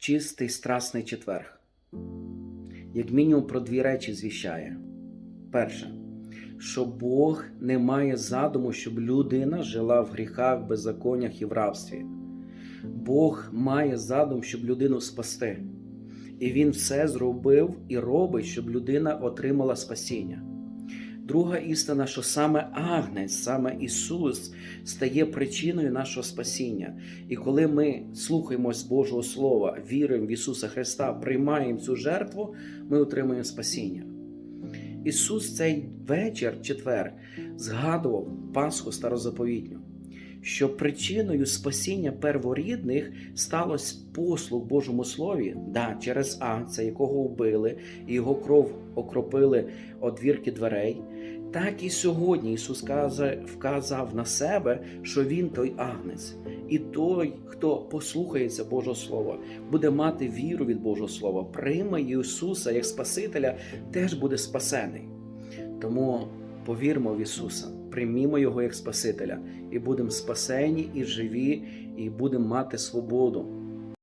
чистий страсний четверг. Як мінімум про дві речі звіщає. Перше, що Бог не має задуму, щоб людина жила в гріхах, беззаконнях і в рабстві. Бог має задум, щоб людину спасти. І Він все зробив і робить, щоб людина отримала спасіння. Друга істина, що саме Агнець, саме Ісус стає причиною нашого спасіння. І коли ми слухаємось Божого Слова, віримо в Ісуса Христа, приймаємо цю жертву, ми отримуємо спасіння. Ісус цей вечір, четвер, згадував Пасху старозаповітню, що причиною спасіння перворідних сталося послуг Божому Слові, да, через Агнця, якого вбили, і його кров окропили одвірки дверей. Так і сьогодні Ісус вказав на себе, що Він той агнець, і той, хто послухається Божого Слова, буде мати віру від Божого Слова, прийме Ісуса як Спасителя, теж буде спасений. Тому повірмо в Ісуса, приймімо Його як Спасителя, і будемо спасені, і живі, і будемо мати свободу.